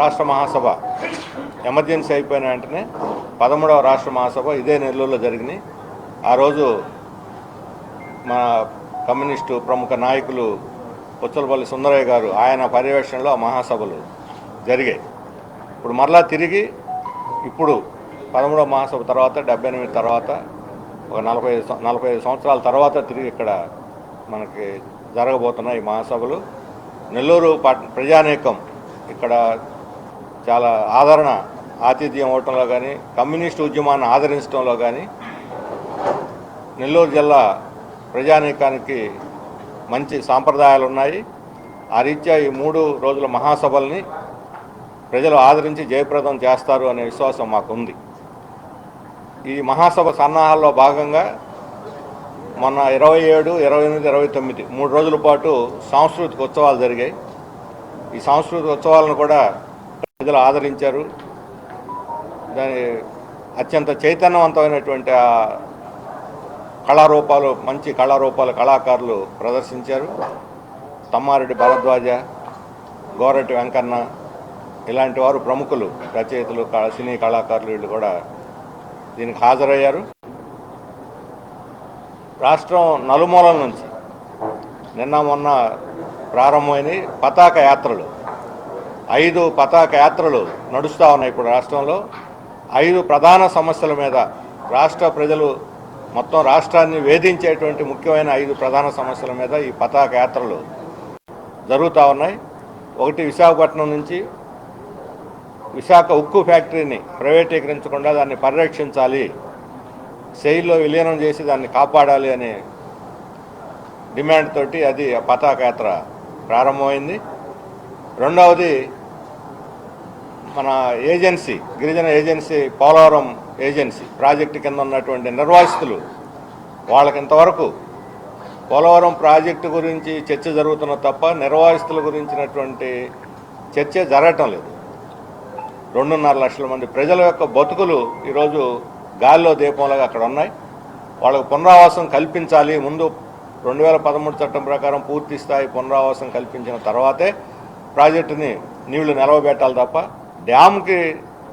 రాష్ట్ర మహాసభ ఎమర్జెన్సీ అయిపోయిన వెంటనే పదమూడవ రాష్ట్ర మహాసభ ఇదే నెల్లూరులో జరిగినాయి. ఆ రోజు మా కమ్యూనిస్టు ప్రముఖ నాయకులు పుచ్చలపల్లి సుందరయ్య గారు ఆయన పర్యవేక్షణలో ఆ మహాసభలు జరిగాయి. ఇప్పుడు మరలా తిరిగి ఇప్పుడు పదమూడవ మహాసభ తర్వాత డెబ్బై ఎనిమిది తర్వాత ఒక నలభై ఐదు నలభై ఐదు సంవత్సరాల తర్వాత తిరిగి ఇక్కడ మనకి జరగబోతున్న ఈ మహాసభలు. నెల్లూరు పట్ ప్రజానేకం ఇక్కడ చాలా ఆదరణ ఆతిథ్యం ఇవ్వటంలో కానీ కమ్యూనిస్టు ఉద్యమాన్ని ఆదరించడంలో కానీ నెల్లూరు జిల్లా ప్రజానీకానికి మంచి సాంప్రదాయాలు ఉన్నాయి. ఆ రీత్యా ఈ మూడు రోజుల మహాసభల్ని ప్రజలు ఆదరించి జయప్రదం చేస్తారు అనే విశ్వాసం మాకుంది. ఈ మహాసభ సన్నాహాల్లో భాగంగా మొన్న ఇరవై ఏడు ఇరవై ఎనిమిది ఇరవై తొమ్మిది మూడు రోజుల పాటు సాంస్కృతిక ఉత్సవాలు జరిగాయి. ఈ సాంస్కృతిక ఉత్సవాలను కూడా ప్రజలు ఆదరించారు. దాని అత్యంత చైతన్యవంతమైనటువంటి ఆ కళారూపాలు మంచి కళారూపాలు కళాకారులు ప్రదర్శించారు. తమ్మారెడ్డి భరద్వాజ గోరటి వెంకన్న ఇలాంటి వారు ప్రముఖులు రచయితలు సినీ కళాకారులు వీళ్ళు కూడా దీనికి హాజరయ్యారు. రాష్ట్రం నలుమూలల నుంచి నిన్న మొన్న ప్రారంభమైన పతాక యాత్రలు. ఐదు పతాక యాత్రలు నడుస్తూ ఉన్నాయి ఇప్పుడు రాష్ట్రంలో. ఐదు ప్రధాన సమస్యల మీద రాష్ట్ర ప్రజలు మొత్తం రాష్ట్రాన్ని వేధించేటువంటి ముఖ్యమైన ఐదు ప్రధాన సమస్యల మీద ఈ పతాక యాత్రలు జరుగుతూ ఉన్నాయి. ఒకటి విశాఖపట్నం నుంచి విశాఖ ఉక్కు ఫ్యాక్టరీని ప్రైవేటీకరించకుండా దాన్ని పరిరక్షించాలి. సెయిల్లో విలీనం చేసి దాన్ని కాపాడాలి అనే డిమాండ్ తోటి అది ఆ పతాక యాత్ర ప్రారంభమైంది. రెండవది మన ఏజెన్సీ గిరిజన ఏజెన్సీ పోలవరం ఏజెన్సీ ప్రాజెక్టు కింద ఉన్నటువంటి నిర్వాసితులు వాళ్ళకి ఇంతవరకు పోలవరం ప్రాజెక్టు గురించి చర్చ జరుగుతున్న తప్ప నిర్వాసితుల గురించినటువంటి చర్చ జరగటం లేదు. రెండున్నర లక్షల మంది ప్రజల యొక్క బతుకులు ఈరోజు గాలిలో దీపంలాగా అక్కడ ఉన్నాయి. వాళ్ళకు పునరావాసం కల్పించాలి. ముందు రెండు వేల పదమూడు చట్టం ప్రకారం పూర్తి స్థాయి పునరావాసం కల్పించిన తర్వాతే ప్రాజెక్టుని నీళ్ళు నిలవబెట్టాలి తప్ప డ్యామ్కి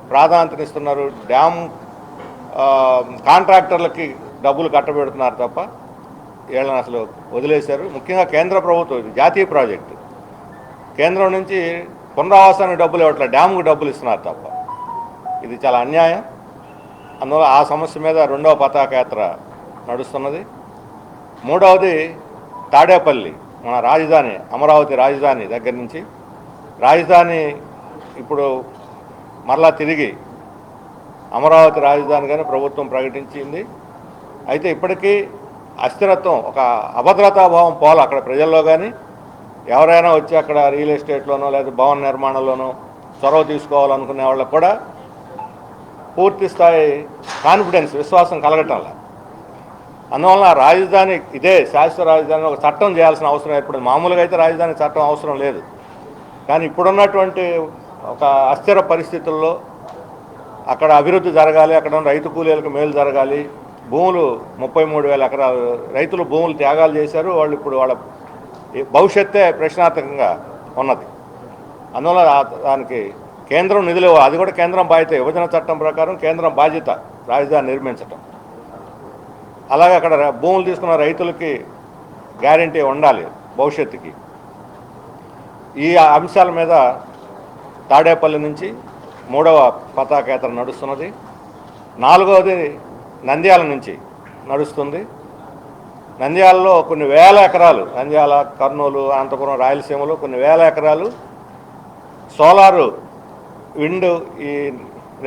ప్రాధాన్యతనిస్తున్నారు డ్యామ్ కాంట్రాక్టర్లకి డబ్బులు కట్టబెడుతున్నారు తప్ప వీళ్ళని అసలు వదిలేశారు. ముఖ్యంగా కేంద్ర ప్రభుత్వం జాతీయ ప్రాజెక్టు. కేంద్రం నుంచి పునరావాసానికి డబ్బులు ఇవ్వట్లేదు. డ్యామ్కి డబ్బులు ఇస్తున్నారు తప్ప. ఇది చాలా అన్యాయం. అందువల్ల ఆ సమస్య మీద రెండవ పతాకయాత్ర నడుస్తున్నది. మూడవది తాడేపల్లి మన రాజధాని అమరావతి రాజధాని దగ్గర నుంచి. రాజధాని ఇప్పుడు మరలా తిరిగి అమరావతి రాజధానిగానే ప్రభుత్వం ప్రకటించింది. అయితే ఇప్పటికీ అస్థిరత్వం ఒక అభద్రతాభావం పోలు అక్కడ ప్రజల్లో కానీ ఎవరైనా వచ్చి అక్కడ రియల్ ఎస్టేట్లోనో లేదా భవన నిర్మాణంలోనో చొరవ తీసుకోవాలనుకునే వాళ్ళకు కూడా పూర్తి స్థాయి కాన్ఫిడెన్స్ విశ్వాసం కలగటంలా. అందువలన రాజధాని ఇదే శాశ్వత రాజధాని ఒక చట్టం చేయాల్సిన అవసరం ఏర్పడింది. మామూలుగా అయితే రాజధాని చట్టం అవసరం లేదు. కానీ ఇప్పుడున్నటువంటి ఒక అస్థిర పరిస్థితుల్లో అక్కడ అభివృద్ధి జరగాలి అక్కడ ఉన్న రైతు కూలీలకు మేలు జరగాలి. భూములు ముప్పై మూడు వేల ఎకరాలు రైతులు భూములు త్యాగాలు చేశారు. వాళ్ళు ఇప్పుడు వాళ్ళ భవిష్యత్తే ప్రశ్నార్థకంగా ఉన్నది. అందువల్ల దానికి కేంద్రం నిధులు అది కూడా కేంద్రం బాధ్యత. విభజన చట్టం ప్రకారం కేంద్రం బాధ్యత రాజధాని నిర్మించటం. అలాగే అక్కడ భూములు తీసుకున్న రైతులకి గ్యారంటీ ఉండాలి భవిష్యత్తుకి. ఈ అంశాల మీద తాడేపల్లి నుంచి మూడవ పతాకయాత్ర నడుస్తున్నది. నాలుగవది నంద్యాల నుంచి నడుస్తుంది. నంద్యాలలో కొన్ని వేల ఎకరాలు నంద్యాల కర్నూలు అనంతపురం రాయలసీమలో కొన్ని వేల ఎకరాలు సోలారు విండ్ ఈ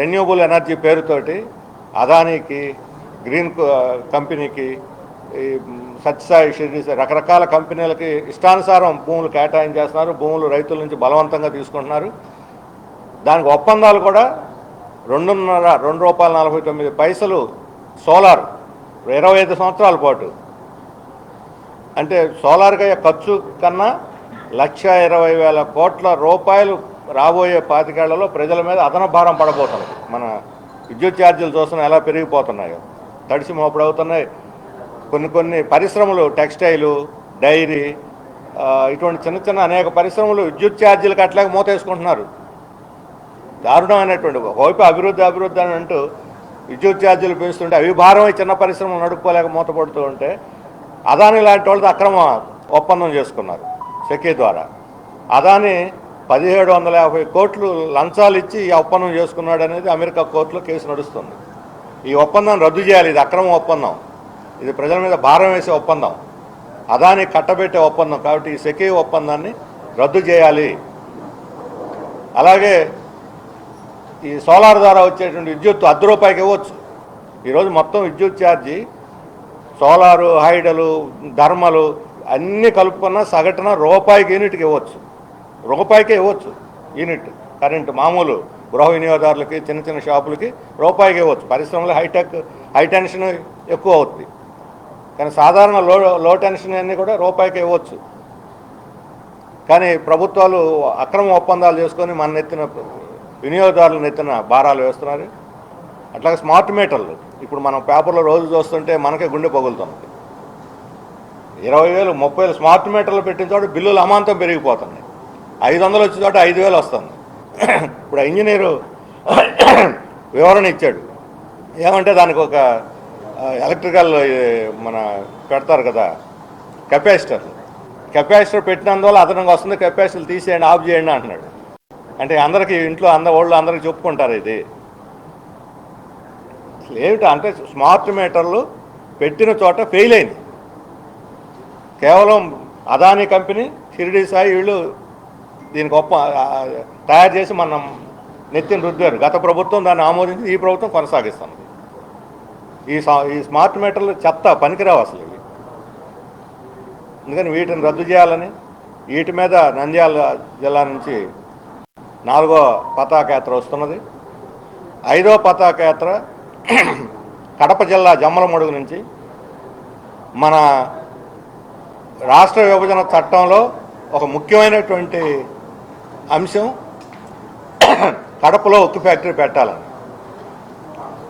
రెన్యూబుల్ ఎనర్జీ పేరుతోటి అదానీకి గ్రీన్ కంపెనీకి ఈ సత్యసాయి షిరిడి రకరకాల కంపెనీలకి ఇష్టానుసారం భూములు కేటాయించేస్తున్నారు. భూములు రైతుల నుంచి బలవంతంగా తీసుకుంటున్నారు. దానికి ఒప్పందాలు కూడా రెండున్నర రెండు రూపాయల నలభై తొమ్మిది పైసలు సోలార్ ఇరవై ఐదు సంవత్సరాల పాటు. అంటే సోలార్కి అయ్యే ఖర్చు కన్నా లక్ష ఇరవై వేల కోట్ల రూపాయలు రాబోయే పాతికేళ్ళలో ప్రజల మీద అదన భారం పడబోతుంది మన విద్యుత్ ఛార్జీలు చూస్తున్నా ఎలా పెరిగిపోతున్నాయో. తడిసి మోపడవుతున్నాయి కొన్ని కొన్ని పరిశ్రమలు టెక్స్టైలు డైరీ ఇటువంటి చిన్న చిన్న అనేక పరిశ్రమలు విద్యుత్ ఛార్జీలు కట్టలేక మూతేసుకుంటున్నారు దారుణమైనటువంటి ఒకవైపు అభివృద్ధి అభివృద్ధి అని అంటూ విద్యుత్ ఛార్జీలు పెంచుతుంటే అవి భారమై చిన్న పరిశ్రమలు నడుపుకోలేక మూతపడుతూ ఉంటే అదాని లాంటి వాళ్ళతో అక్రమ ఒప్పందం చేసుకున్నారు సెకీ ద్వారా. అదాని పదిహేడు వందల యాభై కోట్లు లంచాలు ఇచ్చి ఈ ఒప్పందం చేసుకున్నాడు అనేది అమెరికా కోర్టులో కేసు నడుస్తుంది. ఈ ఒప్పందం రద్దు చేయాలి ఇది అక్రమ ఒప్పందం. ఇది ప్రజల మీద భారం వేసే ఒప్పందం. అదాని కట్టబెట్టే ఒప్పందం కాబట్టి ఈ సెకీ ఒప్పందాన్ని రద్దు చేయాలి. అలాగే ఈ సోలార్ ద్వారా వచ్చేటువంటి విద్యుత్ అర్ధ రూపాయికి ఇవ్వచ్చు. ఈరోజు మొత్తం విద్యుత్ ఛార్జీ సోలారు హైడలు ధర్మలు అన్నీ కలుపుకున్న సగటున రూపాయికి యూనిట్కి ఇవ్వచ్చు. రూపాయికే ఇవ్వచ్చు యూనిట్ కరెంటు మామూలు గృహ వినియోగదారులకి చిన్న చిన్న షాపులకి రూపాయికి ఇవ్వచ్చు. పరిశ్రమలు హైటెక్ హై టెన్షన్ ఎక్కువ అవుతుంది కానీ సాధారణ లో లో టెన్షన్ అన్నీ కూడా రూపాయికి ఇవ్వచ్చు. కానీ ప్రభుత్వాలు అక్రమ ఒప్పందాలు చేసుకొని మన ఎత్తిన వినియోగదారుల నెత్తిన భారాలు వేస్తున్నారు. అట్లాగే స్మార్ట్ మీటర్లు ఇప్పుడు మనం పేపర్లో రోజు చూస్తుంటే మనకే గుండె పగులుతుంది. ఇరవై వేలు ముప్పై వేలు స్మార్ట్ మీటర్లు పెట్టిన చోట బిల్లులు అమాంతం పెరిగిపోతున్నాయి ఐదు వందలు వచ్చే చోట ఐదు వేలు వస్తుంది. ఇప్పుడు ఇంజనీరు వివరణ ఇచ్చాడు. ఏమంటే దానికి ఒక ఎలక్ట్రికల్ మన పెడతారు కదా కెపాసిటర్. కెపాసిటర్ పెట్టినందువల్ల అదనంగా వస్తుంది. కెపాసిటర్ తీసేయండి ఆఫ్ చేయండి అంటున్నాడు. అంటే అందరికీ ఇంట్లో అంద వాళ్ళు అందరికి చెప్పుకుంటారు ఇది. అసలు ఏమిటి అంటే స్మార్ట్ మీటర్లు పెట్టిన చోట ఫెయిల్ అయింది. కేవలం అదానీ కంపెనీ షిరిడి సాయి వీళ్ళు దీనికి ఒప్ప తయారు చేసి మనం నెత్తిన రుద్దారు. గత ప్రభుత్వం దాన్ని ఆమోదించి ఈ ప్రభుత్వం కొనసాగిస్తుంది. ఈ ఈ స్మార్ట్ మీటర్లు చెత్త పనికిరావు అసలు ఇవి. అందుకని వీటిని రద్దు చేయాలని వీటి మీద నంద్యాల జిల్లా నుంచి నాలుగో పతాకయాత్ర వస్తున్నది. ఐదో పతాకయాత్ర కడప జిల్లా జమ్మలమడుగు నుంచి మన రాష్ట్ర విభజన చట్టంలో ఒక ముఖ్యమైనటువంటి అంశం కడపలో ఉక్కు ఫ్యాక్టరీ పెట్టాలని.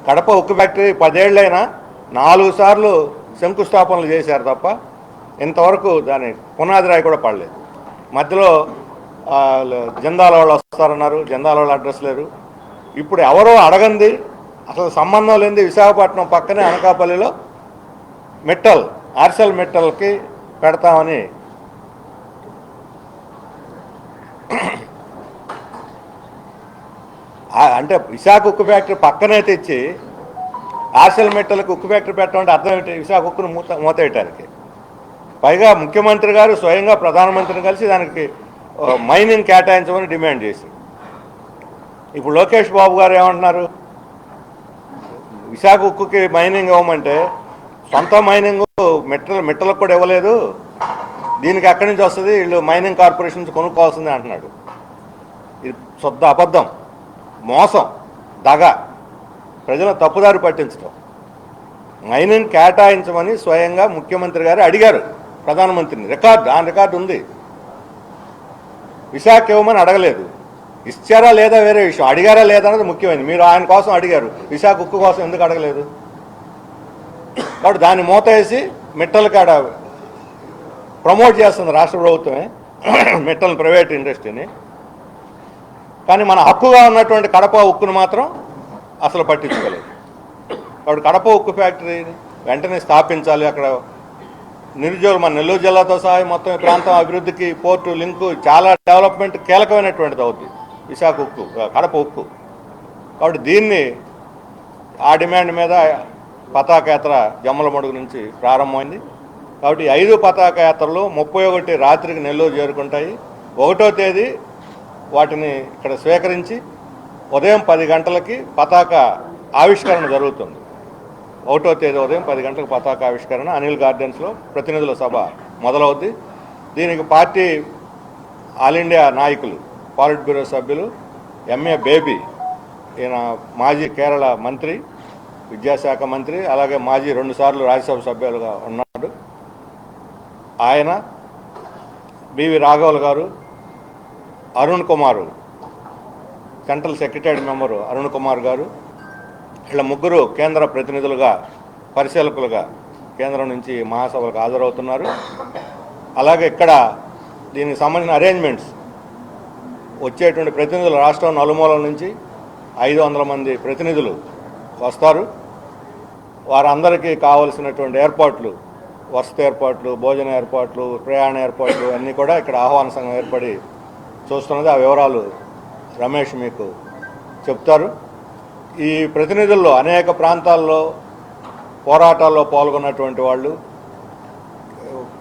కడప ఉక్కు ఫ్యాక్టరీ పదేళ్ళైనా నాలుగు సార్లు శంకుస్థాపనలు చేశారు తప్ప ఇంతవరకు దాని పునాది రాయి కూడా పడలేదు. మధ్యలో జందాల వాళ్ళు వస్తారన్నారు. జందాల వాళ్ళు అడ్రస్ లేరు ఇప్పుడు ఎవరో అడగంది. అసలు సంబంధం లేనిది విశాఖపట్నం పక్కనే అనకాపల్లిలో మెట్టల్ ఆర్సెల్ మెట్టల్కి పెడతామని. అంటే విశాఖ ఉక్కు ఫ్యాక్టరీ పక్కనే తెచ్చి ఆర్సెల్ మెట్టలకు ఉక్కు ఫ్యాక్టరీ పెట్టమంటే అర్థం ఏంటి? విశాఖ ఉక్కును మూత మూత పైగా ముఖ్యమంత్రి గారు స్వయంగా ప్రధానమంత్రిని కలిసి దానికి మైనింగ్ కేటాయించమని డిమాండ్ చేసి. ఇప్పుడు లోకేష్ బాబు గారు ఏమంటున్నారు? విశాఖ ఉక్కుకి మైనింగ్ ఇవ్వమంటే సొంత మైనింగ్ మెట్టలు మెట్టలకు కూడా ఇవ్వలేదు. దీనికి ఎక్కడి నుంచి వస్తుంది? వీళ్ళు మైనింగ్ కార్పొరేషన్ కొనుక్కోవాల్సింది కొనుక్కోవాల్సిందే అంటున్నాడు. ఇది శుద్ధ అబద్ధం. మోసం. దగ. ప్రజలను తప్పుదారి పట్టించడం మైనింగ్ కేటాయించమని స్వయంగా ముఖ్యమంత్రి గారు అడిగారు. ప్రధానమంత్రిని. రికార్డు ఆ రికార్డు ఉంది. విశాఖ ఇవ్వమని అడగలేదు. ఇచ్చారా లేదా వేరే విషయం. అడిగారా లేదా అన్నది ముఖ్యమైనది. మీరు ఆయన కోసం అడిగారు. విశాఖ ఉక్కు కోసం ఎందుకు అడగలేదు? కాబట్టి దాన్ని మూత వేసి మిట్టల కాడ ప్రమోట్ చేస్తుంది రాష్ట్ర ప్రభుత్వమే. మిట్టల ప్రైవేట్ ఇండస్ట్రీని. కానీ మన హక్కుగా ఉన్నటువంటి కడప ఉక్కును మాత్రం అసలు పట్టించుకోలేదు. కాబట్టి కడప ఉక్కు ఫ్యాక్టరీని వెంటనే స్థాపించాలి అక్కడ నిరుద్యోగులు మన నెల్లూరు జిల్లాతో సహా మొత్తం ఈ ప్రాంతం అభివృద్ధికి పోర్టు లింకు చాలా డెవలప్మెంట్ కీలకమైనటువంటిది అవుతుంది విశాఖ ఉక్కు కడప ఉక్కు. కాబట్టి దీన్ని ఆ డిమాండ్ మీద పతాక యాత్ర జమ్మలమడుగు నుంచి ప్రారంభమైంది. కాబట్టి ఐదు పతాకయాత్రలు ముప్పై ఒకటి రాత్రికి నెల్లూరు చేరుకుంటాయి. ఒకటో తేదీ వాటిని ఇక్కడ స్వీకరించి ఉదయం పది గంటలకి పతాక ఆవిష్కరణ జరుగుతుంది. ఒకటో తేదీ ఉదయం పది గంటలకు పతాకావిష్కరణ అనిల్ గార్డెన్స్లో ప్రతినిధుల సభ మొదలవుద్ది. దీనికి పార్టీ ఆల్ ఇండియా నాయకులు పాలిట్ బ్యూరో సభ్యులు ఎంఏ బేబీ ఈయన మాజీ కేరళ మంత్రి విద్యాశాఖ మంత్రి అలాగే మాజీ రెండుసార్లు రాజ్యసభ సభ్యులుగా ఉన్నాడు. ఆయన B V రాఘవులు garu Arun Kumar central secretary member Arun Kumar garu వీళ్ళ ముగ్గురు కేంద్ర ప్రతినిధులుగా పరిశీలకులుగా కేంద్రం నుంచి మహాసభలకు హాజరవుతున్నారు. అలాగే ఇక్కడ దీనికి సంబంధించిన అరేంజ్మెంట్స్ వచ్చేటువంటి ప్రతినిధులు రాష్ట్రం నలుమూలల నుంచి ఐదు వందల మంది ప్రతినిధులు వస్తారు. వారందరికీ కావలసినటువంటి ఏర్పాట్లు వసతి ఏర్పాట్లు భోజన ఏర్పాట్లు ప్రయాణ ఏర్పాట్లు అన్నీ కూడా ఇక్కడ ఆహ్వాన సంఘం ఏర్పడి చూస్తున్నది. ఆ వివరాలు రమేష్ మీకు చెప్తారు. ఈ ప్రతినిధుల్లో అనేక ప్రాంతాల్లో పోరాటాల్లో పాల్గొన్నటువంటి వాళ్ళు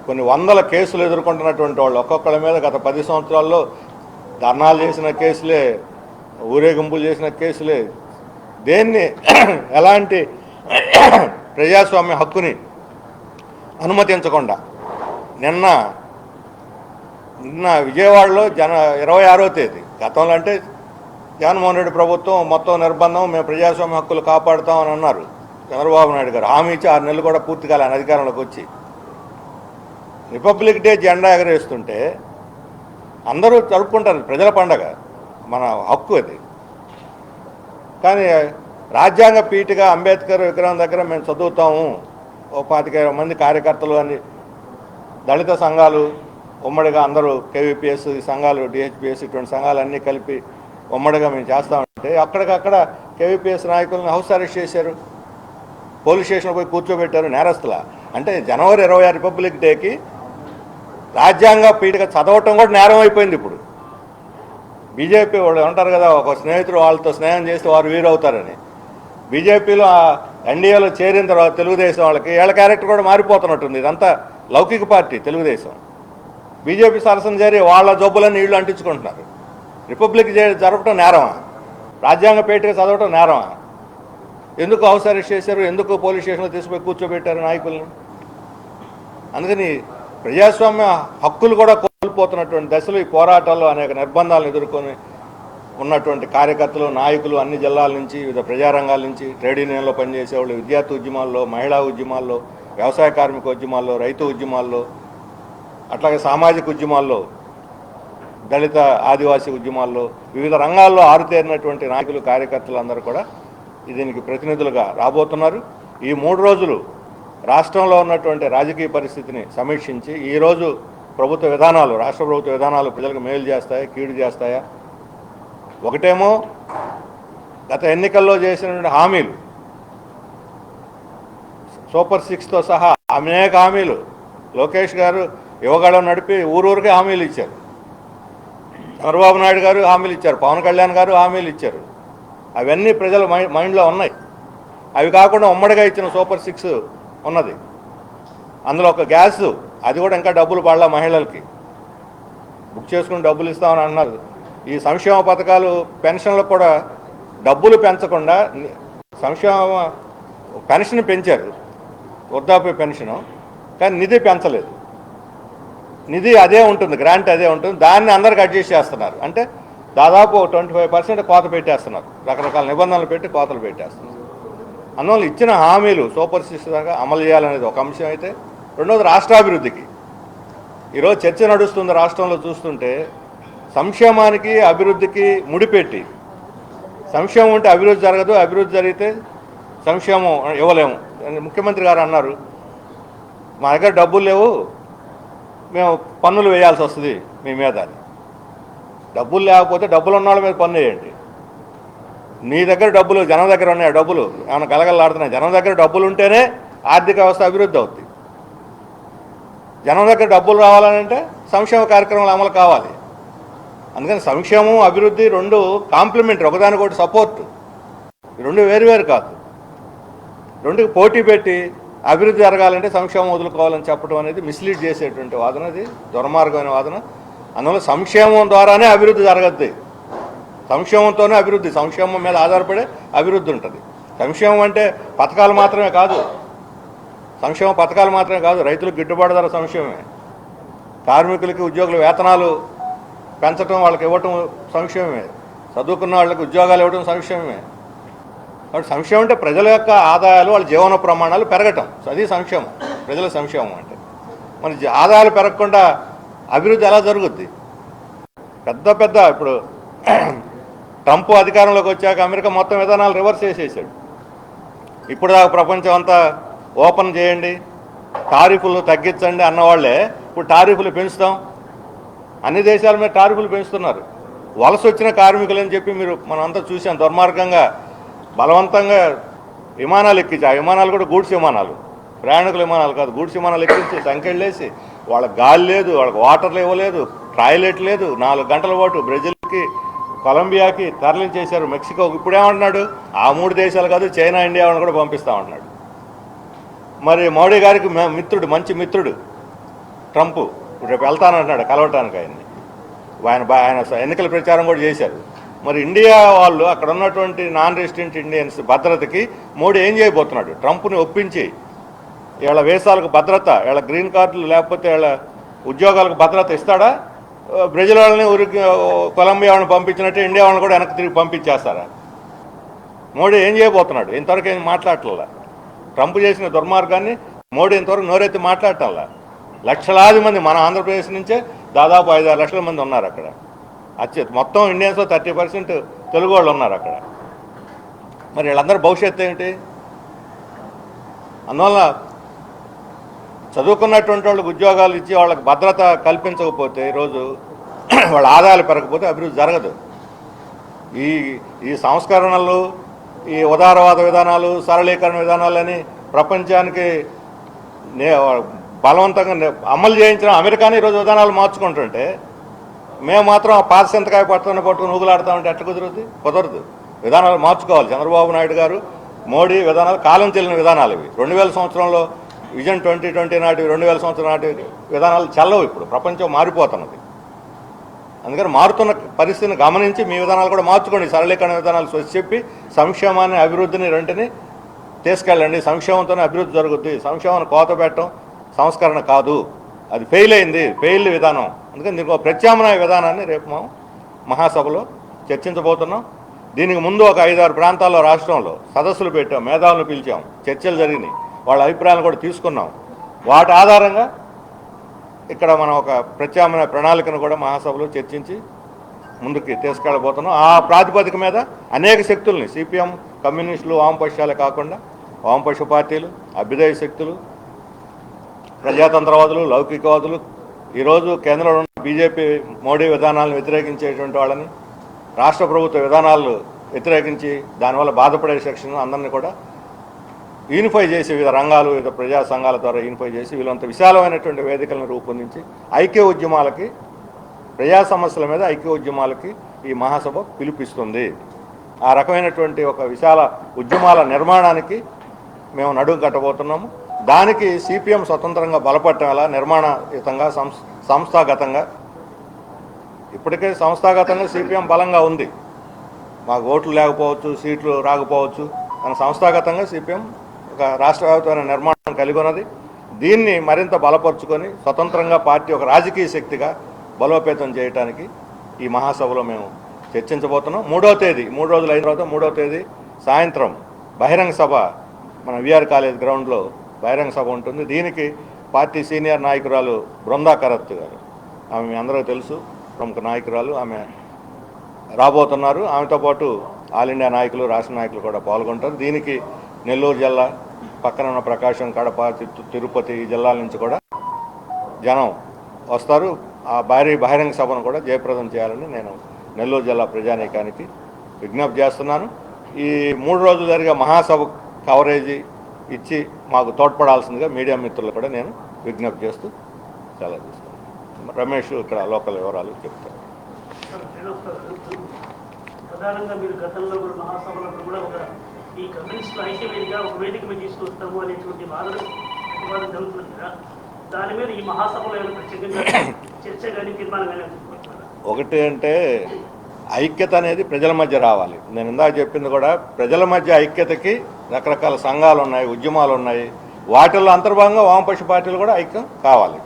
కొన్ని వందల కేసులు ఎదుర్కొంటున్నటువంటి వాళ్ళు. ఒక్కొక్కళ్ళ మీద గత పది సంవత్సరాల్లో ధర్నాలు చేసిన కేసులే ఊరేగింపులు చేసిన కేసులే. దేన్ని ఎలాంటి ప్రజాస్వామ్య హక్కుని అనుమతించకుండా నిన్న నిన్న విజయవాడలో జన ఇరవై ఆరో తేదీ గతంలో అంటే జగన్మోహన్ రెడ్డి ప్రభుత్వం మొత్తం నిర్బంధం మేము ప్రజాస్వామ్య హక్కులు కాపాడుతామని అన్నారు. చంద్రబాబు నాయుడు గారు హామీ ఇచ్చి ఆరు నెలలు కూడా పూర్తి కాలేని అధికారంలోకి వచ్చి. రిపబ్లిక్ డే జెండా ఎగరేస్తుంటే అందరూ జరుపుకుంటారు ప్రజల పండగ. మన హక్కు అది. కానీ రాజ్యాంగ పీఠగా అంబేద్కర్ విగ్రహం దగ్గర మేము చదువుతాము. ఓ పాతిక మంది కార్యకర్తలు అని దళిత సంఘాలు ఉమ్మడిగా అందరూ కేవీపీఎస్ సంఘాలు డిహెచ్పిఎస్ ఇటువంటి సంఘాలన్నీ కలిపి ఉమ్మడిగా మేము చేస్తామంటే అక్కడికక్కడ కేవీపీఎస్ నాయకులను హౌస్ అరెస్ట్ చేశారు. పోలీస్ స్టేషన్లో పోయి కూర్చోబెట్టారు నేరస్తుల. అంటే జనవరి ఇరవై ఆరు రిపబ్లిక్ డేకి రాజ్యాంగ పీఠగా చదవటం కూడా నేరం అయిపోయింది ఇప్పుడు. బీజేపీ వాళ్ళు ఉంటారు కదా ఒక స్నేహితుడు వాళ్ళతో స్నేహం చేస్తే వారు వీరవుతారని. బీజేపీలో ఎన్డీఏలో చేరిన తర్వాత తెలుగుదేశం వాళ్ళకి వీళ్ళ క్యారెక్టర్ కూడా మారిపోతున్నట్టుంది. ఇదంతా లౌకిక పార్టీ తెలుగుదేశం. బీజేపీ సరసన చేరి వాళ్ళ జబ్బులన్నీ వీళ్ళు అంటించుకుంటున్నారు. రిపబ్లిక్ డే జరపడం నేరమా? రాజ్యాంగ పేటిక చదవటం నేరమా? ఎందుకు హౌస్ అరెస్ట్ చేశారు? ఎందుకు పోలీస్ స్టేషన్లో తీసుకుపోయి కూర్చోబెట్టారు నాయకుల్ని? అందుకని ప్రజాస్వామ్య హక్కులు కూడా కోల్పోతున్నటువంటి దశలు ఈ పోరాటాల్లో అనేక నిర్బంధాలను ఎదుర్కొని ఉన్నటువంటి కార్యకర్తలు నాయకులు అన్ని జిల్లాల నుంచి వివిధ ప్రజారంగాల నుంచి ట్రేడ్ యూనియన్లో పనిచేసేవాళ్ళు విద్యార్థి ఉద్యమాల్లో మహిళా ఉద్యమాల్లో వ్యవసాయ కార్మిక ఉద్యమాల్లో రైతు ఉద్యమాల్లో అట్లాగే సామాజిక ఉద్యమాల్లో దళిత ఆదివాసీ ఉద్యమాల్లో వివిధ రంగాల్లో ఆరుతేరినటువంటి నాయకులు కార్యకర్తలు అందరూ కూడా దీనికి ప్రతినిధులుగా రాబోతున్నారు. ఈ మూడు రోజులు రాష్ట్రంలో ఉన్నటువంటి రాజకీయ పరిస్థితిని సమీక్షించి ఈరోజు ప్రభుత్వ విధానాలు రాష్ట్ర ప్రభుత్వ విధానాలు ప్రజలకు మేలు చేస్తాయా కీడు చేస్తాయా? ఒకటేమో గత ఎన్నికల్లో చేసినటువంటి హామీలు సూపర్ సిక్స్తో సహా అనేక హామీలు. లోకేష్ గారు యువగళం నడిపి ఊరూరికే హామీలు ఇచ్చారు. చంద్రబాబు నాయుడు గారు హామీలు ఇచ్చారు పవన్ కళ్యాణ్ గారు హామీలు ఇచ్చారు. అవన్నీ ప్రజల మైండ్లో ఉన్నాయి. అవి కాకుండా ఉమ్మడిగా ఇచ్చిన సూపర్ సిక్స్ ఉన్నది. అందులో ఒక గ్యాస్ అది కూడా ఇంకా డబ్బులు పడలా మహిళలకి. బుక్ చేసుకుని డబ్బులు ఇస్తామని అన్నారు. ఈ సంక్షేమ పథకాలు పెన్షన్లకు కూడా డబ్బులు పెంచకుండా సంక్షేమ పెన్షన్ పెంచారు. వృద్ధాప్య పెన్షను కానీ నిధి పెంచలేదు. నిధి అదే ఉంటుంది గ్రాంట్ అదే ఉంటుంది దాన్ని అందరికి అడ్జస్ట్ చేస్తున్నారు అంటే దాదాపు ట్వంటీ ఫైవ్ పర్సెంట్ కోత పెట్టేస్తున్నారు. రకరకాల నిబంధనలు పెట్టి కోతలు పెట్టేస్తున్నారు. అందువల్ల ఇచ్చిన హామీలు సూపర్ సిక్స్ దాకా అమలు చేయాలనేది ఒక అంశం అయితే రెండవది రాష్ట్రాభివృద్ధికి. ఈరోజు చర్చ నడుస్తుంది రాష్ట్రంలో చూస్తుంటే సంక్షేమానికి అభివృద్ధికి ముడిపెట్టి సంక్షేమం ఉంటే అభివృద్ధి జరగదు అభివృద్ధి జరిగితే సంక్షేమం ఇవ్వలేము. ముఖ్యమంత్రి గారు అన్నారు మా దగ్గర డబ్బులు లేవు మేము పన్నులు వేయాల్సి వస్తుంది మీ మీద అని. డబ్బులు లేకపోతే డబ్బులు ఉన్న వాళ్ళ మీద పన్ను వేయండి. నీ దగ్గర డబ్బులు జనం దగ్గర ఉన్నాయి డబ్బులు? ఏమైనా గలగలాడుతున్నాయి జనం దగ్గర డబ్బులు ఉంటేనే ఆర్థిక వ్యవస్థ అభివృద్ధి అవుతుంది జనం దగ్గర డబ్బులు రావాలంటే సంక్షేమ కార్యక్రమాలు అమలు కావాలి. అందుకని సంక్షేమం అభివృద్ధి రెండు కాంప్లిమెంటరీ ఒకదానికొకటి సపోర్ట్. రెండు వేరు వేరు కాదు. రెండుకి పోటీ పెట్టి అభివృద్ధి జరగాలంటే సంక్షేమం వదులుకోవాలని చెప్పడం అనేది మిస్లీడ్ చేసేటువంటి వాదన అది దుర్మార్గమైన వాదన. అందువల్ల సంక్షేమం ద్వారానే అభివృద్ధి జరగద్ది. సంక్షేమంతోనే అభివృద్ధి సంక్షేమం మీద ఆధారపడే అభివృద్ధి ఉంటుంది. సంక్షేమం అంటే పథకాలు మాత్రమే కాదు. సంక్షేమ పథకాలు మాత్రమే కాదు రైతులకు గిట్టుబాటు ధర సంక్షేమమే కార్మికులకి ఉద్యోగుల వేతనాలు పెంచడం వాళ్ళకి ఇవ్వటం సంక్షేమమే చదువుకున్న వాళ్ళకి ఉద్యోగాలు ఇవ్వడం సంక్షేమమే కాబట్టి సంక్షేమం అంటే ప్రజల యొక్క ఆదాయాలు వాళ్ళ జీవన ప్రమాణాలు పెరగటం. అది సంక్షేమం. ప్రజల సంక్షేమం అంటే. మన జీ- ఆదాయాలు పెరగకుండా అభివృద్ధి ఎలా జరుగుద్ది? పెద్ద పెద్ద ఇప్పుడు ట్రంప్ అధికారంలోకి వచ్చాక అమెరికా మొత్తం విధానాలు రివర్స్ చేసేసాడు. ఇప్పుడు దాకా ప్రపంచం అంతా ఓపెన్ చేయండి టారిఫులు తగ్గించండి అన్నవాళ్ళే ఇప్పుడు టారిఫులు పెంచుతాం. అన్ని దేశాల మీద టారిఫులు పెంచుతున్నారు. వలస వచ్చిన కార్మికులని చెప్పి మీరు మనంతా చూసాం దుర్మార్గంగా బలవంతంగా విమానాలు ఎక్కించి ఆ విమానాలు కూడా గూడ్స్ విమానాలు. ప్రయాణికుల విమానాలు కాదు గూడ్స్ విమానాలు ఎక్కించి సంకెళ్ళేసి వాళ్ళకి గాలి లేదు వాళ్ళకి వాటర్లు ఇవ్వలేదు టాయిలెట్ లేదు. నాలుగు గంటల పాటు బ్రెజిల్కి కొలంబియాకి తరలించేశారు మెక్సికోకి ఇప్పుడేమంటున్నాడు ఆ మూడు దేశాలు కాదు చైనా ఇండియా వాళ్ళని కూడా పంపిస్తామంటున్నాడు మరి మోడీ గారికి మిత్రుడు మంచి మిత్రుడు ట్రంప్. రేపు వెళ్తానంటున్నాడు కలవటానికి ఆయన్ని. ఆయన ఆయన ఎన్నికల ప్రచారం కూడా చేశారు. మరి ఇండియా వాళ్ళు అక్కడ ఉన్నటువంటి నాన్ రెసిడెంట్ ఇండియన్స్ భద్రతకి మోడీ ఏం చేయబోతున్నాడు? ట్రంప్ని ఒప్పించి వీళ్ళ వేసాలకు భద్రత వీళ్ళ గ్రీన్ కార్డులు లేకపోతే వీళ్ళ ఉద్యోగాలకు భద్రత ఇస్తాడా? బ్రెజిల్ వాళ్ళని ఉరికి కొలంబియా వాళ్ళని పంపించినట్టే ఇండియా వాళ్ళని కూడా వెనక్కి తిరిగి పంపించేస్తారా? మోడీ ఏం చేయబోతున్నాడు? ఇంతవరకు ఏం మాట్లాడటంలా. ట్రంప్ చేసిన దుర్మార్గాన్ని మోడీ ఇంతవరకు నోరెత్తి మాట్లాడటంలా? లక్షలాది మంది మన ఆంధ్రప్రదేశ్ నుంచే దాదాపు ఐదారు లక్షల మంది ఉన్నారు అక్కడ. అత్య మొత్తం ఇండియన్స్లో థర్టీ పర్సెంట్ తెలుగు వాళ్ళు ఉన్నారు అక్కడ. మరి వీళ్ళందరూ భవిష్యత్తు ఏమిటి అందువల్ల చదువుకున్నటువంటి వాళ్ళకి ఉద్యోగాలు ఇచ్చి వాళ్ళకి భద్రత కల్పించకపోతే ఈరోజు వాళ్ళ ఆదాయాలు పెరగకపోతే అభివృద్ధి జరగదు. ఈ ఈ సంస్కరణలు ఈ ఉదారవాద విధానాలు సరళీకరణ విధానాలని ప్రపంచానికి నే బలవంతంగా అమలు చేయించిన అమెరికాని ఈరోజు విధానాలు మార్చుకుంటుంటే మేము మాత్రం ఆ పాత చింతకాయ పట్టుకుని పట్టుకుని ఊగులాడుతామంటే ఎట్లా కుదరదు కుదరదు. విధానాలు మార్చుకోవాలి. చంద్రబాబు నాయుడు గారు మోడీ విధానాలు కాలం చెల్లిన విధానాలు ఇవి. రెండు వేల సంవత్సరంలో విజన్ ట్వంటీ ట్వంటీ నాటి రెండు వేల సంవత్సరం నాటి విధానాలు చల్లవు ఇప్పుడు. ప్రపంచం మారిపోతున్నది. అందుకని మారుతున్న పరిస్థితిని గమనించి మీ విధానాలు కూడా మార్చుకోండి. సరళీకరణ విధానాలు స్వచ్ఛ చెప్పి సంక్షేమాన్ని అభివృద్ధిని రెంటిని తీసుకెళ్ళండి. సంక్షేమంతోనే అభివృద్ధి జరుగుద్ది. సంక్షేమాన్ని కోత పెట్టడం సంస్కరణ కాదు. అది ఫెయిల్ అయింది. ఫెయిల్ విధానం. అందుకని దీనికి ఒక ప్రత్యామ్నాయ విధానాన్ని రేపు మనం మహాసభలో చర్చించబోతున్నాం. దీనికి ముందు ఒక ఐదారు ప్రాంతాల్లో రాష్ట్రంలో సదస్సులు పెట్టాం మేధావులను పిలిచాం చర్చలు జరిగినాయి. వాళ్ళ అభిప్రాయాలు కూడా తీసుకున్నాం. వాటి ఆధారంగా ఇక్కడ మనం ఒక ప్రత్యామ్నాయ ప్రణాళికను కూడా మహాసభలో చర్చించి ముందుకు తీసుకెళ్ళబోతున్నాం. ఆ ప్రాతిపదిక మీద అనేక శక్తుల్ని సిపిఎం కమ్యూనిస్టులు వామపక్షాలే కాకుండా వామపక్ష పార్టీలు అభ్యుదయ శక్తులు ప్రజాతంత్రవాదులు లౌకికవాదులు ఈరోజు కేంద్రంలో ఉన్న బీజేపీ మోడీ విధానాలను వ్యతిరేకించేటువంటి వాళ్ళని రాష్ట్ర ప్రభుత్వ విధానాలు వ్యతిరేకించి దానివల్ల బాధపడే సెక్షన్ అందరినీ కూడా యూనిఫై చేసి వివిధ రంగాలు వివిధ ప్రజా సంఘాల ద్వారా యూనిఫై చేసి వీళ్ళంత విశాలమైనటువంటి వేదికలను రూపొందించి ఐక్య ఉద్యమాలకి ప్రజా సమస్యల మీద ఐక్య ఉద్యమాలకి ఈ మహాసభ పిలుపిస్తుంది. ఆ రకమైనటువంటి ఒక విశాల ఉద్యమాల నిర్మాణానికి మేము నడుం కట్టబోతున్నాము. దానికి సిపిఎం స్వతంత్రంగా బలపడటం ఎలా నిర్మాణయుతంగా సంస్ సంస్థాగతంగా. ఇప్పటికే సంస్థాగతంగా సిపిఎం బలంగా ఉంది. మాకు ఓట్లు లేకపోవచ్చు సీట్లు రాకపోవచ్చు మన సంస్థాగతంగా సిపిఎం ఒక రాష్ట్ర వ్యాప్తమైన నిర్మాణం కలిగి ఉన్నది దీన్ని మరింత బలపరుచుకొని స్వతంత్రంగా పార్టీ ఒక రాజకీయ శక్తిగా బలోపేతం చేయడానికి ఈ మహాసభలో మేము చర్చించబోతున్నాం. మూడో తేదీ మూడు రోజులు అయిన తర్వాత మూడో తేదీ సాయంత్రం బహిరంగ సభ మన విఆర్ కాలేజ్ గ్రౌండ్లో బహిరంగ సభ ఉంటుంది. దీనికి పార్టీ సీనియర్ నాయకురాలు బృందా కరత్ గారు. ఆమె మీ అందరూ తెలుసు ప్రముఖ నాయకురాలు. ఆమె రాబోతున్నారు. ఆమెతో పాటు ఆల్ ఇండియా నాయకులు రాష్ట్ర నాయకులు కూడా పాల్గొంటారు. దీనికి నెల్లూరు జిల్లా పక్కన ఉన్న ప్రకాశం కడప తిరుపతి జిల్లాల నుంచి కూడా జనం వస్తారు. ఆ భారీ బహిరంగ సభను కూడా జయప్రదం చేయాలని నేను నెల్లూరు జిల్లా ప్రజానీకానికి విజ్ఞప్తి చేస్తున్నాను. ఈ మూడు రోజులు జరిగే మహాసభ కవరేజీ ఇచ్చి మాకు తోడ్పడాల్సిందిగా మీడియా మిత్రులు కూడా నేను విజ్ఞప్తి చేస్తూ సెలవు తీసుకున్నాను రమేష్ ఇక్కడ లోకల్ వివరాలు చెప్తాను ప్రధానంగా మీరు గతంలో కూడా మహాసభలకు కూడా ఒక ఈ కమ్యూనిస్ట్ ఐక్యవేదిగా ఒక వేదిక మీద తీసుకొస్తాము అనేటువంటి వాదన ప్రతివాదం జరుగుతుంది కదా. దాని మీద ఈ మహాసభలో ఏమైనా ప్రత్యేకంగా చర్చ కానీ తీర్మానం కానీ అనుకుంటున్నారా? ఒకటి అంటే ఐక్యత అనేది ప్రజల మధ్య రావాలి. నేను ఇందాక చెప్పింది కూడా ప్రజల మధ్య ఐక్యతకి రకరకాల సంఘాలు ఉన్నాయి ఉద్యమాలు ఉన్నాయి వాటిల్లో అంతర్భాగంగా వామపక్ష పార్టీలు కూడా ఐక్యం కావాలి.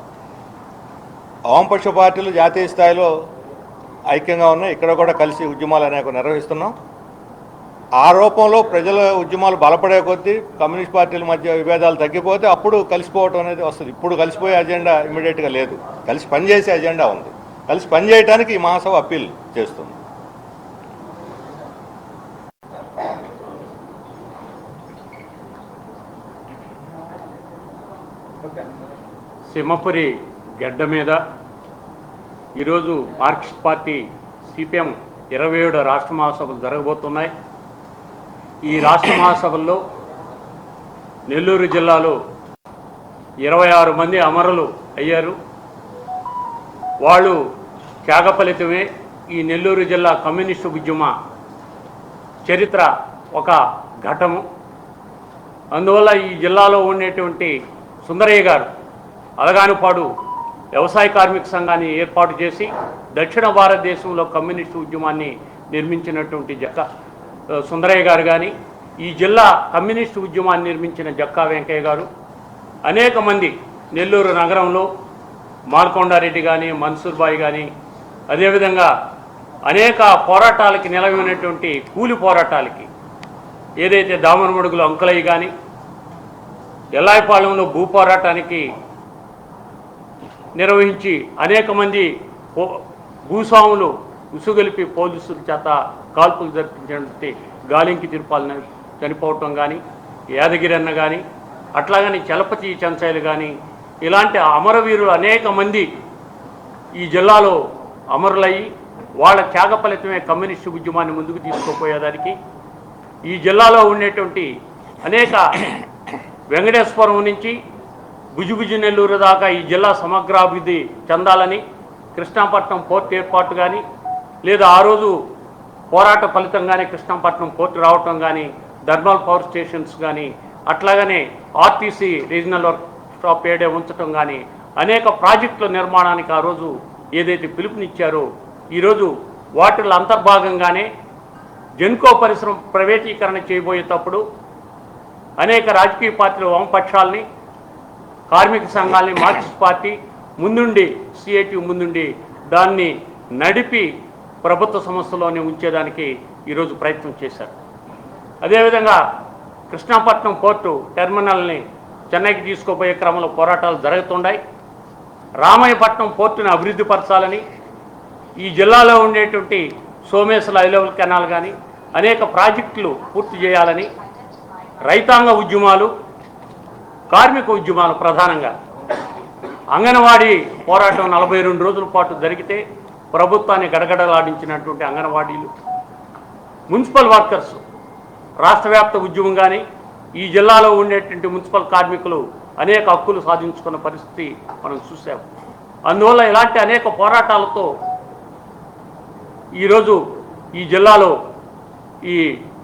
వామపక్ష పార్టీలు జాతీయ స్థాయిలో ఐక్యంగా ఉన్నాయి. ఇక్కడ కూడా కలిసి ఉద్యమాలు అనేక నిర్వహిస్తున్నాం. ఆ రూపంలో ప్రజల ఉద్యమాలు బలపడే కొద్దీ కమ్యూనిస్ట్ పార్టీల మధ్య విభేదాలు తగ్గిపోతే అప్పుడు కలిసిపోవటం అనేది వస్తుంది. ఇప్పుడు కలిసిపోయే అజెండా ఇమీడియట్గా లేదు. కలిసి పనిచేసే అజెండా ఉంది. కలిసి పనిచేయడానికి ఈ మహాసభ అప్పీల్ చేస్తుంది. సింహపురి గడ్డ మీద ఈరోజు మార్క్సిస్ట్ పార్టీ సిపిఎం ఇరవై ఏడు రాష్ట్ర మహాసభలు జరగబోతున్నాయి. ఈ రాష్ట్ర మహాసభల్లో నెల్లూరు జిల్లాలో ఇరవై ఆరు మంది అమరులు అయ్యారు. వాళ్ళు త్యాగ ఫలితమే ఈ నెల్లూరు జిల్లా కమ్యూనిస్టు ఉద్యమ చరిత్ర ఒక ఘటము. అందువల్ల ఈ జిల్లాలో ఉండేటువంటి సుందరయ్య గారు అలగానుపాడు వ్యవసాయ కార్మిక సంఘాన్ని ఏర్పాటు చేసి దక్షిణ భారతదేశంలో కమ్యూనిస్టు ఉద్యమాన్ని నిర్మించినటువంటి జక్క సుందరయ్య గారు కానీ ఈ జిల్లా కమ్యూనిస్టు ఉద్యమాన్ని నిర్మించిన జక్కా వెంకయ్య గారు అనేక మంది నెల్లూరు నగరంలో మాల్కొండారెడ్డి కానీ మన్సూర్బాయి కానీ అదేవిధంగా అనేక పోరాటాలకి నిలవైనటువంటి కూలి పోరాటాలకి ఏదైతే దామనమడుగులు అంకులయ్య కానీ ఎల్లాయిపాలెంలో భూ పోరాటానికి నిర్వహించి అనేక మంది భూస్వాములు ఉసుగొలిపి పోలీసుల చేత కాల్పులు జరిపించినటువంటి గాలింకి తిరుపాలని చనిపోవటం కానీ యాదగిరి అన్న కానీ అట్లాగని చలపతి చెంచాయిలు కానీ ఇలాంటి అమరవీరులు అనేక మంది ఈ జిల్లాలో అమరులయ్యి వాళ్ళ త్యాగ ఫలితమే కమ్యూనిస్టు ఉద్యమాన్ని ముందుకు తీసుకుపోయేదానికి ఈ జిల్లాలో ఉండేటువంటి అనేక వెంకటేశ్వరం నుంచి గుజిగుజి నెల్లూరు దాకా ఈ జిల్లా సమగ్రాభివృద్ధి చెందాలని కృష్ణాపట్నం పోర్ట్ ఏర్పాటు కానీ లేదా ఆ రోజు పోరాట ఫలితంగానే కృష్ణాపట్నం పోర్టు రావటం కానీ థర్మల్ పవర్ స్టేషన్స్ కానీ అట్లాగనే ఆర్టీసీ రీజనల్ వర్క్ షాప్ ఏడే ఉంచటం కానీ అనేక ప్రాజెక్టుల నిర్మాణానికి ఆ రోజు ఏదైతే పిలుపునిచ్చారో ఈరోజు వాటిలో అంతర్భాగంగానే జెన్కో పరిశ్రమ ప్రైవేటీకరణ చేయబోయేటప్పుడు అనేక రాజకీయ పార్టీల వామపక్షాలని కార్మిక సంఘాలని మార్క్సిస్ట్ పార్టీ ముందుండి సిఐటి ముందుండి దాన్ని నడిపి ప్రభుత్వ సంస్థలోనే ఉంచేదానికి ఈరోజు ప్రయత్నం చేశారు. అదేవిధంగా కృష్ణాపట్నం పోర్టు టెర్మినల్ని చెన్నైకి తీసుకుపోయే క్రమంలో పోరాటాలు జరుగుతున్నాయి రామాయపట్నం పోర్టును అభివృద్ధి పరచాలని ఈ జిల్లాలో ఉండేటువంటి సోమేశ్వర హై కెనాల్ కానీ అనేక ప్రాజెక్టులు పూర్తి చేయాలని రైతాంగ ఉద్యమాలు కార్మిక ఉద్యమాలు ప్రధానంగా. అంగన్వాడీ పోరాటం నలభై రెండు రోజుల పాటు జరిగితే ప్రభుత్వాన్ని గడగడలాడించినటువంటి అంగన్వాడీలు మున్సిపల్ వర్కర్స్ రాష్ట్ర వ్యాప్త ఉద్యమం కానీ ఈ జిల్లాలో ఉండేటువంటి మున్సిపల్ కార్మికులు అనేక హక్కులు సాధించుకున్న పరిస్థితి మనం చూసాం అందువల్ల ఇలాంటి అనేక పోరాటాలతో ఈరోజు ఈ జిల్లాలో ఈ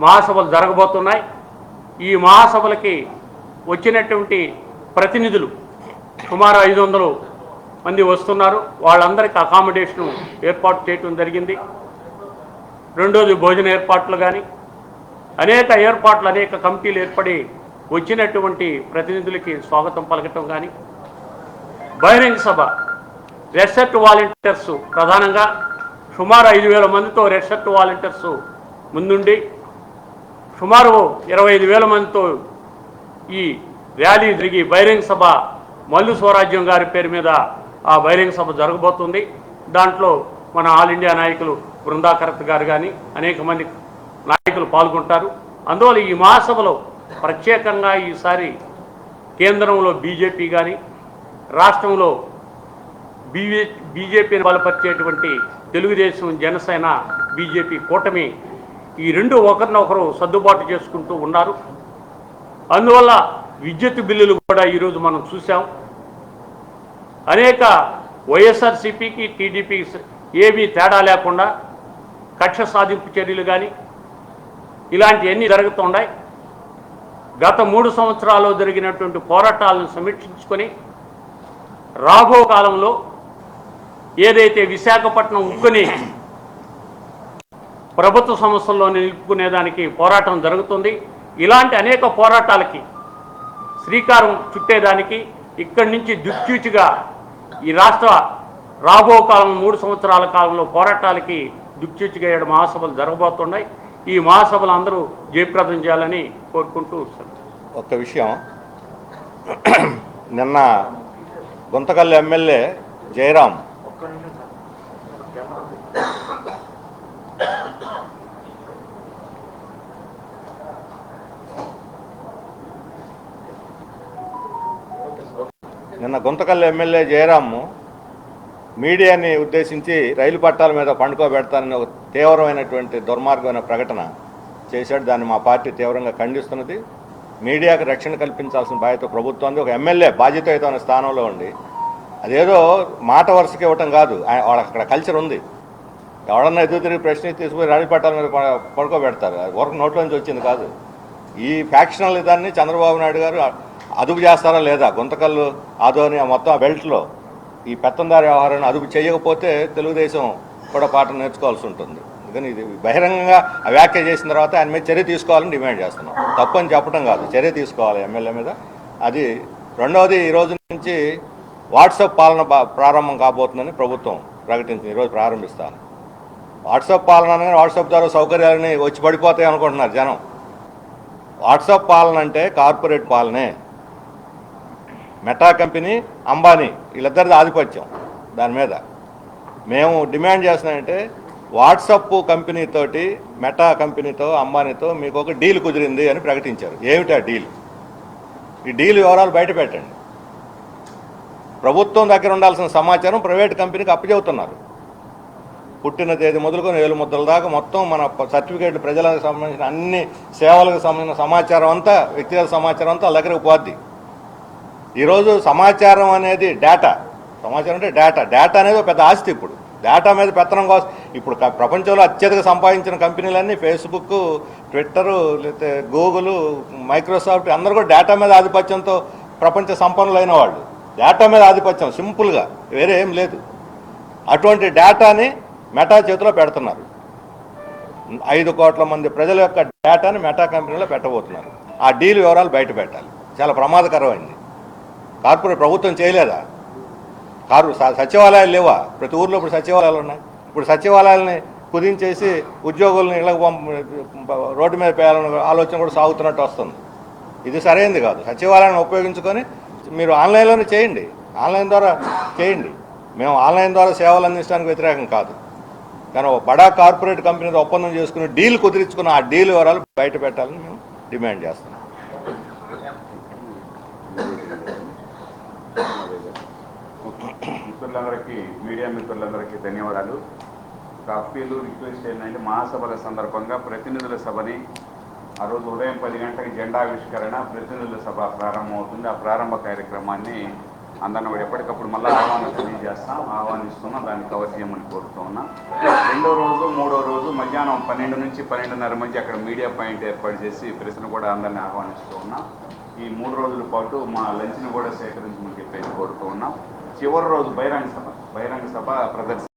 మహాసభలు జరగబోతున్నాయి. ఈ మహాసభలకి వచ్చినటువంటి ప్రతినిధులు సుమారు ఐదు వందలు మంది వస్తున్నారు. వాళ్ళందరికీ అకామిడేషన్ ఏర్పాటు చేయటం జరిగింది. రెండోది భోజన ఏర్పాట్లు కానీ అనేక ఏర్పాట్లు అనేక కమిటీలు ఏర్పడి వచ్చినటువంటి ప్రతినిధులకి స్వాగతం పలకటం కానీ బహిరంగ సభ రెసెర్ట్ వాలంటీర్స్ ప్రధానంగా సుమారు ఐదు వేల మందితో రెసెర్ట్ వాలంటీర్స్ ముందుండి సుమారు ఇరవై ఐదు వేల మందితో ఈ ర్యాలీ జరిగి బహిరంగ సభ మల్లు స్వరాజ్యం గారి పేరు మీద ఆ బహిరంగ సభ జరగబోతుంది. దాంట్లో మన ఆల్ ఇండియా నాయకులు బృందాకరత్ గారు కానీ అనేక మంది నాయకులు పాల్గొంటారు. అందువల్ల ఈ మహాసభలో ప్రత్యేకంగా ఈసారి కేంద్రంలో బీజేపీ కానీ రాష్ట్రంలో బీజే బీజేపీని బలపరిచేటువంటి తెలుగుదేశం జనసేన బీజేపీ కూటమి ఈ రెండు ఒకరినొకరు సర్దుబాటు చేసుకుంటూ ఉన్నారు. అందువల్ల విద్యుత్ బిల్లులు కూడా ఈరోజు మనం చూసాం అనేక వైఎస్ఆర్సీపీకి టీడీపీకి ఏమీ తేడా లేకుండా కక్ష సాధింపు చర్యలు కానీ ఇలాంటివన్నీ జరుగుతున్నాయి గత మూడు సంవత్సరాల్లో జరిగినటువంటి పోరాటాలను సమీక్షించుకొని రాబో కాలంలో ఏదైతే విశాఖపట్నం ఉక్కుని ప్రభుత్వ సంస్థల్లో నిలుపుకునేదానికి పోరాటం జరుగుతుంది. ఇలాంటి అనేక పోరాటాలకి శ్రీకారం చుట్టేదానికి ఇక్కడి నుంచి దిక్చూచిగా ఈ రాష్ట్ర రాబో కాలం మూడు సంవత్సరాల కాలంలో పోరాటాలకి దిక్చూచిగా ఏడు మహాసభలు జరగబోతున్నాయి. ఈ మహాసభలు అందరూ జయప్రదం చేయాలని కోరుకుంటూ ఒక్క విషయం. నిన్న గుంతకల్లి ఎమ్మెల్యే జయరాం నిన్న గుంతకల్లు ఎమ్మెల్యే జయరాము మీడియాని ఉద్దేశించి రైలు పట్టాల మీద పండుకోబెడతానని ఒక తీవ్రమైనటువంటి దుర్మార్గమైన ప్రకటన చేశాడు. దాన్ని మా పార్టీ తీవ్రంగా ఖండిస్తున్నది. మీడియాకు రక్షణ కల్పించాల్సిన బాధ్యత ప్రభుత్వం ఒక ఎమ్మెల్యే బాధ్యతాయుతమైన స్థానంలో ఉండి అదేదో మాట వరుసకి ఇవ్వటం కాదు. వాళ్ళకి అక్కడ కల్చర్ ఉంది. ఎవడన్నా ఎదురు తిరిగి ప్రశ్న తీసుకుని రైలు పట్టాల మీద పడుకోబెడతారు. వర్క్ వరకు నుంచి వచ్చింది కాదు. ఈ ఫ్యాక్షనల్ దాన్ని చంద్రబాబు నాయుడు గారు అదుపు చేస్తారా లేదా? గుంతకల్లు ఆదోని ఆ మొత్తం ఆ బెల్ట్లో ఈ పెత్తందారి వ్యవహారాన్ని అదుపు చేయకపోతే తెలుగుదేశం కూడా పాఠం నేర్చుకోవాల్సి ఉంటుంది. అందుకని ఇది బహిరంగంగా వ్యాఖ్య చేసిన తర్వాత ఆయన మీద చర్య తీసుకోవాలని డిమాండ్ చేస్తున్నాం. తప్పని చెప్పడం కాదు. చర్య తీసుకోవాలి ఎమ్మెల్యే మీద. అది రెండవది ఈ రోజు నుంచి వాట్సాప్ పాలన ప్రారంభం కాబోతుందని ప్రభుత్వం ప్రకటించింది. ఈరోజు ప్రారంభిస్తాను. వాట్సాప్ పాలన అనగానే వాట్సాప్ ద్వారా సౌకర్యాలని వచ్చి పడిపోతాయి అనుకుంటున్నారు జనం. వాట్సాప్ పాలన అంటే కార్పొరేట్ పాలనే. మెటా కంపెనీ అంబానీ వీళ్ళిద్దరిది ఆధిపత్యం దాని మీద. మేము డిమాండ్ చేస్తున్నామంటే వాట్సప్ కంపెనీతోటి మెటా కంపెనీతో అంబానీతో మీకు ఒక డీల్ కుదిరింది అని ప్రకటించారు. ఏమిటి ఆ డీల్? ఈ డీల్ వివరాలు బయట పెట్టండి. ప్రభుత్వం దగ్గర ఉండాల్సిన సమాచారం ప్రైవేట్ కంపెనీకి అప్పచెబుతున్నారు. పుట్టిన తేదీ మొదలుకొని ఏలు ముద్దల దాకా మొత్తం మన సర్టిఫికేట్ ప్రజలకు సంబంధించిన అన్ని సేవలకు సంబంధించిన సమాచారం అంతా వ్యక్తిగత సమాచారం అంతా వాళ్ళ దగ్గరకు పోద్ది ఈరోజు సమాచారం అనేది డేటా. సమాచారం అంటే డేటా. డేటా అనేది పెద్ద ఆస్తి ఇప్పుడు. డేటా మీద పెత్తనం కోసం ఇప్పుడు ప్రపంచంలో అత్యధిక సంపాదించిన కంపెనీలన్నీ ఫేస్బుక్ ట్విట్టరు లేకపోతే గూగుల్ మైక్రోసాఫ్ట్ అందరూ కూడా డేటా మీద ఆధిపత్యంతో ప్రపంచ సంపన్నులైన వాళ్ళు. డేటా మీద ఆధిపత్యం సింపుల్గా. వేరే ఏం లేదు. అటువంటి డేటాని మెటా చేతిలో పెడుతున్నారు. ఐదు కోట్ల మంది ప్రజల యొక్క డేటాని మెటా కంపెనీలో పెట్టబోతున్నారు. ఆ డీల్ వివరాలు బయట పెట్టాలి. చాలా ప్రమాదకరమైంది. కార్పొరేట్ ప్రభుత్వం చేయలేదా? కారు సచివాలయాలు లేవా? ప్రతి ఊర్లో ఇప్పుడు సచివాలయాలు ఉన్నాయి. ఇప్పుడు సచివాలయాలని కుదించేసి ఉద్యోగులను ఇళ్ళకు పంప రోడ్డు మీద పేయాలన్న ఆలోచన కూడా సాగుతున్నట్టు వస్తుంది. ఇది సరైనది కాదు. సచివాలయాన్ని ఉపయోగించుకొని మీరు ఆన్లైన్లోనే చేయండి. ఆన్లైన్ ద్వారా చేయండి. మేము ఆన్లైన్ ద్వారా సేవలు అందించడానికి వ్యతిరేకం కాదు. కానీ బడా కార్పొరేట్ కంపెనీతో ఒప్పందం చేసుకుని డీల్ కుదిరించుకున్న ఆ డీల్ వివరాలు బయట పెట్టాలని మేము డిమాండ్ చేస్తున్నాం. మిత్రులందరికీ మీడియా మిత్రులందరికీ ధన్యవాదాలు. కాఫీలు అప్పీలు రిక్వెస్ట్ ఏంటంటే మహాసభల సందర్భంగా ప్రతినిధుల సభని ఆ రోజు ఉదయం పది గంటలకు జెండా ఆవిష్కరణ ప్రతినిధుల సభ ప్రారంభమవుతుంది. ఆ ప్రారంభ కార్యక్రమాన్ని అందరం ఎప్పటికప్పుడు మళ్ళీ ఆహ్వానం తెలియజేస్తాం. ఆహ్వానిస్తున్నాం దాన్ని కవర్ చేయమని కోరుతూ ఉన్నాం. రెండో రోజు మూడో రోజు మధ్యాహ్నం పన్నెండు నుంచి పన్నెండున్నర మధ్య అక్కడ మీడియా పాయింట్ ఏర్పాటు చేసి ప్రశ్న కూడా అందరిని ఆహ్వానిస్తూ ఉన్నాం. ఈ మూడు రోజుల పాటు మా లంచ్ని కూడా సేకరించమని చెప్పేసి కోరుతూ ఉన్నాం. చివరి రోజు బహిరంగ సభ బహిరంగ సభ ప్రదర్శన